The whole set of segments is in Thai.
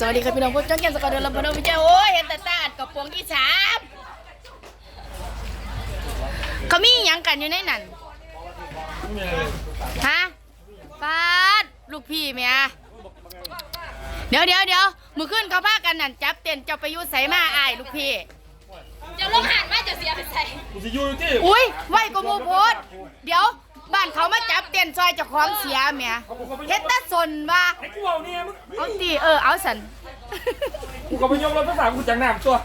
สวัสดีครับพี่น้องพวกจ้องแก้มสกอตเดนลำพนธ์พี่เจ้าโอ้ยเห็นแต่ตาอัดกับพวงที่สามเขามีหยังกันอยู่ในนั้นฮะปาดลูกพี่เมียเดี๋ยวเดี๋ยวเดี๋ยวมือขึ้นเขาพากันนั่นจับเต้นเจ้าไปอยุใส่มาอายลูกพี่จะลงหันว่าจะเสียไปใส่กูจะอยู่ที่อุ้ยไหวก็มูโพดเดี๋ยว บ้านเขามาจับเต้นซอยเจ้าของเสียเมียเฮ็ดแตาสนว่าไอ้กูเอาเนี่ยมึงเอาตีเออเอาสัน กูก็ไปยกรถภาษากูจังหนามตัว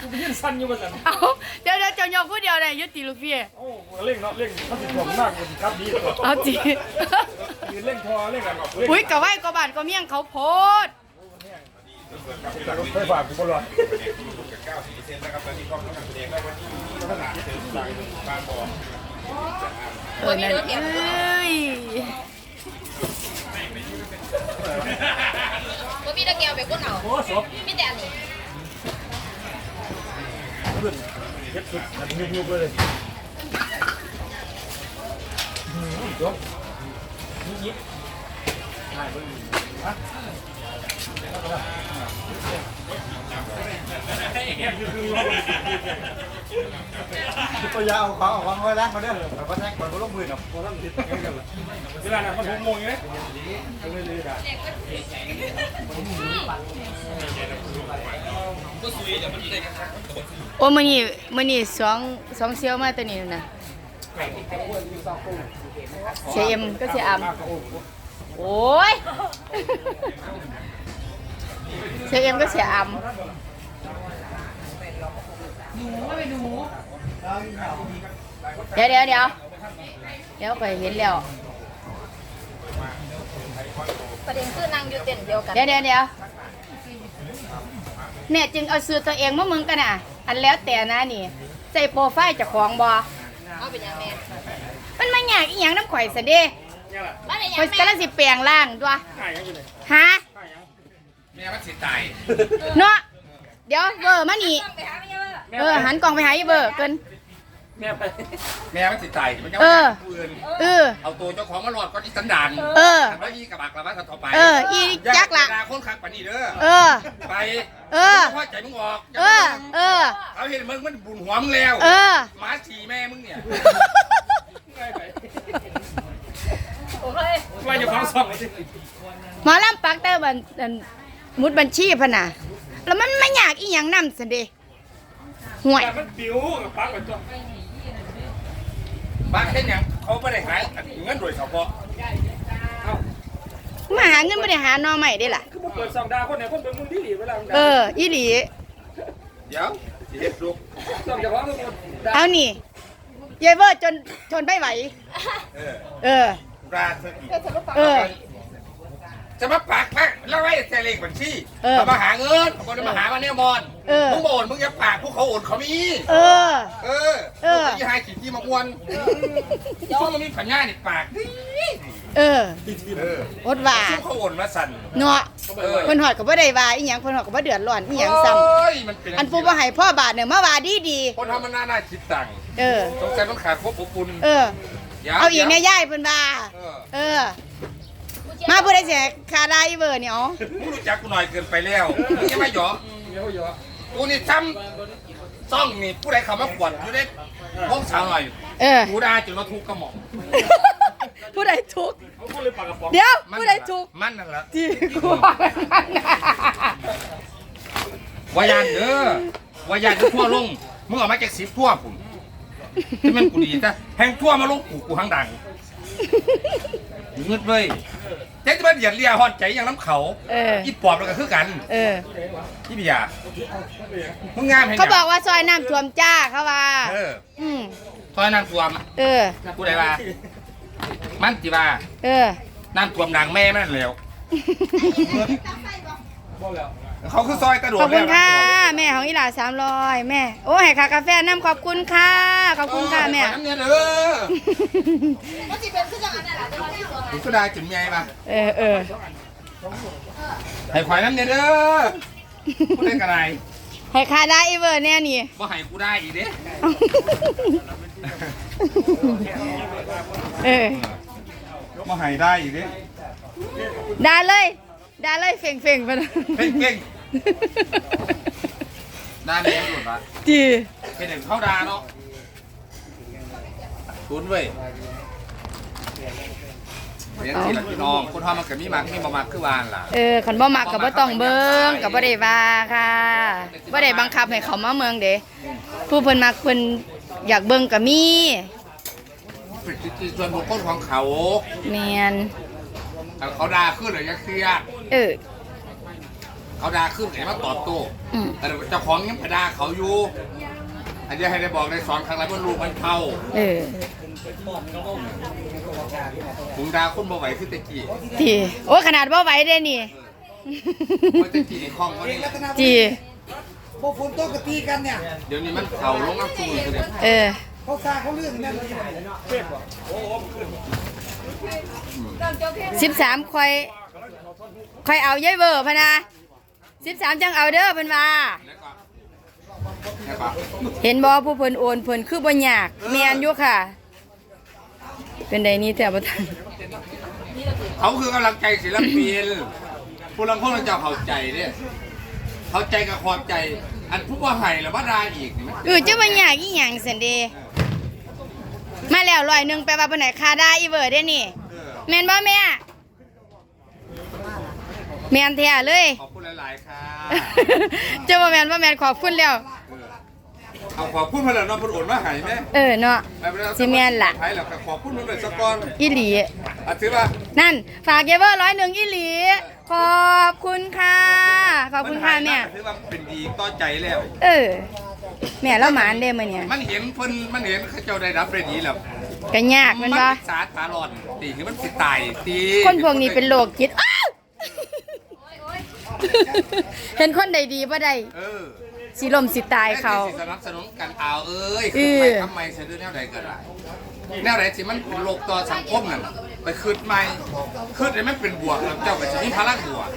กูไปยืนสั้นอยู่ภาษาเอาเดี๋ยวเดี๋ยวเจ้ายองผู้เดียวเลยยุติลูกพี่โอ้กูเร่งเนาะเร่งมันติดผมมากกูครับดีตัวเอาจียืนเร่งพอเร่งกันเร่งอุ้ยกะไหวกะบานกะเมี่ยงเขาโพดจากรถไฟฟ้ากูบอลอยเออนั่นเอ้ยว่ามีตะเกียบไปก้น เอาโอ้ศพมีแต่อันนี้เลือดเย็บสุดยุบยุบเลยจบยิบยิบใช่เบิ้งฮะ ตัวยาเอาของเอาของไว้ล้างเขาเด้อแต่ว่าแท็กก่อนเขาลงมือกับเวลานั้นมันหกโมงไงโอ้มื้อนี้มื้อนี้สองสองเซียวมาตัวนี้นะเสียเอ็มก็เสียอำโอ้ย เสียเอ็มก็เสียอำเดี๋ยวเดี๋ยวเดี๋ยวเดี๋ยวไปเห็นแล้ว ประเด็นคือนั่งอยู่เต็นท์เดียวกัน เดี๋ยวเดี๋ยวเดี๋ยวเนี่ยจึงเอาซื้อตัวเองมามึงกันอะ อันแล้วแต่นะนี่ใส่โปรไฟล์เจากของบอเอาเป็นยังไงมันมาอยากอีหยังน้ำข่อยซะเด้เนี่ยแหละบ้านไหนยัข่อยงกำลังสิเปลี่ยงร่างด้วยหายยังอยู่เลยฮะหายยัง แม่มันสิตายเนาะเดี๋ยวเบอร์มานี่ไปหาไม่เยอะเออหันกล่องไปหาอีเบอร์เกิน แม่ไปแม่มันสิตายมันจะเออผู้อื่นเออ เอาตัวเจ้าของมาหลอดก็ที่สันดานเออ แล้วอีกระบักกระบักกันต่อไปเออ อีจักละอย่าคนขักปานนี้เด้อเออ ไปเออพ่อใจมึงออกเออ เออ เอาเห็นมึงมันบุญหัวมึงแล้วเออ หมาฉี่แม่มึงเนี่ยโอเคมาอยู่ของสองสิหมอลำปักเตอร์บันอัน มุดบัญชีพะน่ะ แล้วมันไม่อยากอีหยังนำสิเด้ห่วย แต่มันปิวกับปักไปตัวบ้านเช่นอย่างเขาไม่ได้ขายเงินโดยเฉพาะเอ้ามาหาเงินบ่ได้หาหนอใหม่ได้ล่ะ คือมึงเปิดสองดาวคนไหนคนเป็นมึงที่หลีเวลามึงเออ อีหลี เดี๋ยวสิเฮ็ดลูกสองจะร้องมึงเอานี่เยเวอร์จนทนไม่ไหว เออ เออ ราสกิเออ จะมาปากปากแล้วไว้แต่เลขบัญชีเออเอามาหาเงินเอาคนมาหามาเนี่ยมอนเออ มึงบ่นมึงอย่าปากพวกเขาโอนเขามี เออ เออเออ ที่ให้ขีดที่มากวนช่วงมันมีปัญญาในปากดิเออเอออดว่าช่วงเขาโอนมาสั่นเนาะเออเพิ่นหอดก็บ่ได้ว่าอีหยังเพิ่นหอดก็บ่เดือดร้อนอีหยังซ้ำ โอ้ยมันเป็นอันปูบ่ให้พ่อบาทเนี่ยมาว่าดีดีคนทำมันน่าน่าคิดตังค์ๆเออ สงสัยมันขาดครบอบอุ่นเออดี๋ยวเอาอีกในดี๋ยวย่ายเพิ่นว่า เออ เออ มาผู้ใดสิคาได้อีเบอร์นี่อ๋อมึงรู้จักกูหน่อยเกินไปแล้วมึงยังไม่หยอกเดี๋ยวเยอะกูนี่ซ้ำซ่องนี่ผู้ใดเขามาปวดอยู่ได้ห้องสาวหน่อยเออกูด่าจนเราทุกข์กระหม่อมผู้ใดทุกข์เขาก็เลยปากกระป๋องเดี๋ยวมันผู้ใดทุกข์มันนั่นแหละที่กูวายานเด้อวายานจะทั่วลงมึงออกมาจากสิบทั่วผมที่มันกูดีแต่แหงทั่วมาลงกูกูหังดัง เงืดเลยเจ๊จะมาเดียดเลียหอนใจอย่างน้ำเขาเอออีปอบแล้วก็คือกันเออที่พี่ยามึงงามเห็นเขาบอกว่าซอยน้ำท่วมจ้าเขาว่าเอออืมซอยน้ำท่วมเออกูได้ว่ามันจีว่าเออน้ำท่วมดังแม่มันแล้วบ่แล้ว เขาคือซอยกระโดดขอบคุณแล้วค่ะ แม่ของอีหลาสามร้อยแม่ โอ้ให้ค่ากาแฟน้ำขอบคุณค่ะ ขอบคุณค่ะแม่เออขอน้ำเนี่ยเด้อก็จะเป็นคือจังอันนั้นแหละแต่ว่าที่ตัวกูก็ได้จุดใหญ่ปะเออเออให้ควายน้ำเนี่ยเด้อกูเล่นกระไรให้ค่าได้อีเบอร์แน่นี่บ่ให้กูได้อีกเด้เออบ่ให้ได้อีกเด้ได้เลย ด่าไล่เฟ่งเฟ่งๆไปนะเพ่งเพ่งด้านนี้หลุดละจีเห็นเห็นเข้าดาเนาะทุนเว้ยเลี้ยงทีละพี่น้อง คนทอมันกับมีมักมีบ่มักคือวานล่ะเออคันบ่มักก็บ่ต้องเบิ่งก็บ่ได้ว่าค่ะบ่ได้บังคับให้เขามาเมืองเด้ผู้เพิ่นมักเพิ่นอยากเบิ่งก็มีเป็นจิตส่วนบุคคลของเขาแม่นแต่เขาด่าขึ้นเลยยังเครียด เออ เขาด่าขึ้นเห็นมาตอบโต้อืม แต่เจ้าของยังไปด่าเขาอยู่ อันนี้ให้ได้บอกได้สอนครั้งไรว่าลูกมันเข้าเออถึงด่าคนบ่ไหวคือตะกี้จีโอ้ยขนาดบ่ไหวเด้นี่เพราะตะกี้ในคลองเขานี่จีพวกฝนตกกะตีกันเนี่ยเดี๋ยวนี้มันเข่าลงน้ำซุ่มเลยเนี่ยเออ เขาซาเขาเรื่องนั่นเลยสิบสามคอย คอยเอาเย้ยเบอร์พะนะสิบสามจังเอาเด้อเพิ่นว่าแล้วก็แล้วก็เห็นบ่ผู้เพิ่นโอนเพิ่นคือบ่ยากแม่นอยู่ค่ะ เป็นใดนี้แท้บ่ทันเขาคือกำลังใจศิลปินผู้ลังคนเราจะเข้าใจเนี่ยเข้าใจกับความใจ อันผู้ว่าไห้แล้วว่าด่าอีกนี่มั้ยเออจะบ่ยากอีหยังซั่นเด้มาแล้วร้อยหนึงแปลว่าเพิ่นให้ค่าได้อีเบอร์เด้นี่เออแม่นบ่แม่ แม่นแท้เลย ขอบคุณหลาย ๆ ค่ะจะบ่แม่นบ่แม่นขอบคุณแล้ว เอาขอบคุณมาแล้วเนาะเพุ่นโอนมาให้แม่เออเนาะไปไปแล้วสิแม่นล่ะไทยแล้วก็ขอบคุณมันเลยสกก่อนอีหลีอะถือว่านั่น ฝากเยเวอร์ร้อยหนึ่งอีหลี ขอบคุณค่ะ ขอบคุณค่ะแม่ ถือว่าเป็นดีต่อใจแล้ว เออ แม่เราหมานเด้มื้อเนี่ยมันเห็นเพิ่นมันเห็นเขาเจ้าได้รับได้ดีแล้วก็ยากแมันบ่สาตาหลอนตีคือมันสิตายตีคนพวกนี้เป็นโรคจิตอ้าว เห็นคนใดดีบ่ได้เออสิลมสิตายเขาสิสนับสนุนกันเอาเอ้ยเอคืออ ไปทำไมเสียด้วยแนวใดก็ได้แนวใดสิมันเป็นโลกต่อสังคมนั่นไปคืดใหม่คืดให้มันเป็นบวกแล้วเจ้าก็สิมีพลังบวก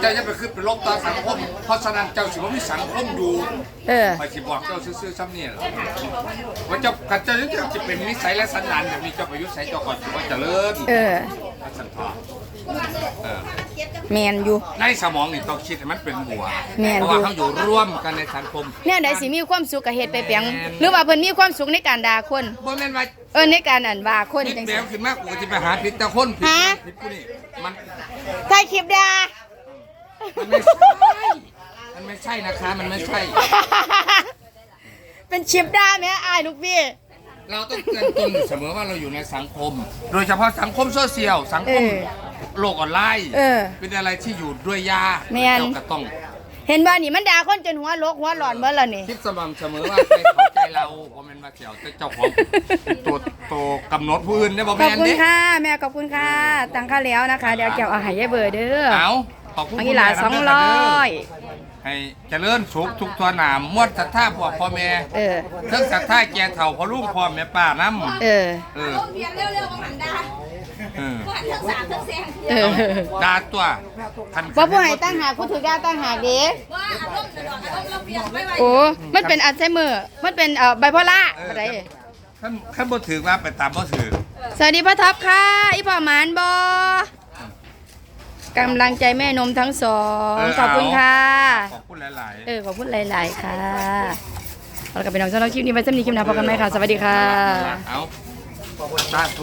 เจ้าจะไปคืดเป็นโลกต่อสังคม เพราะฉะนั้นเจ้าสิว่ามีสังคมอยู่เออ ไปสิบอกเจ้าซื่อๆซ้ำเนี่ยล่ะว่าเจ้ากัเจ้าเจ้าจะเป็นนิสัยและสันดานแบบนี้เจ้าประยุทธ์ใส่เจ้าก่อนสิว่าเจริญเออ สันทอเออ แมนอยู่ ในสมองนี่ต้องคิดให้มันเป็นบวกแม่นเพอยู่ราะว่าเขาอยู่ร่วมกันในสังคมแนวใดสิมีความสุขก็เฮ็ดไปเปียงหรือว่าเพิ่นมีความสุขในการด่าคน บ่แม่นว่าเออในการอันว่าคนนิดจังเดีซี่ยวขึ้นมากกูก็จะไปหาผิดแต่คนผิดฮะผิดผู้นี่มันถ่ายคลิปด่า มันไม่ใช่มันไม่ใช่นะคะมันไม่ใช่ เป็นชิปด่าแม่อายลูกพี่ เราต้องเตือนตนอยู่เสมอว่าเราอยู่ในสังคม โดยเฉพาะสังคมโซเชียลสังคมเออ โลกออนไลน์ เออ เป็นอะไรที่อยู่ด้วยยากแม่น เจ้าก็ต้องเห็นบ่นี่มันด่าคนจนหัวโลกหัวหลอนเบิดแล้วนี่ คิดสม่ำเสมอว่าใจเขาใจเราเพราะมันมาเกี่ยวแต่เจ้าของเป็นตัวตัวกำหนดผู้อื่นเนี่ยบอกขแม่อบนคุณดิค่ะ แม่ขอบคุณค่ะ ตังค่าแล้วนะคะ เดี๋ยวเกี่ยวเอาใหายายเบอร์เด้อเอาขอบคุณเอาอีหลาสองร้อยให้เจริญสุขทุกตัวหนามมวดศรัทธาพ่อพ่อแม่เออ เทั้งศรัทธาแก่เฒ่าพ่อลูกพ่อแม่ป้าน้ำเออ เออเพียนเร็วๆมาหันดาเออหันทั้งสามทั้งแซงเออดาตัวคันว่าผู้ให้ตั้งหากผู้ถือด่าตั้งหากเด้ว่าอารมณ์จะดอกอารมณ์เราเปลี่ยนไม่ไหวโอ้ มันเป็นอัลไซเมอร์ มันเป็นเอ่อไบโพล่าอะไรขั้นขั้นบ่ถือว่าไปตามบ่ถือสวัสดีพ่อท็อปค่ะ อีพ่อหมานบอกำลังใจแม่นมทั้งสอง ขอบคุณค่ะ ขอบคุณหลายเออ ขอบคุณหลาย ๆ ค่ะเรากลับไปน้องสำหรับคลิปนี้ไว้สำหรับคลิปหน้าพบกันไหมค่ะ สวัสดีค่ะๆเอาตา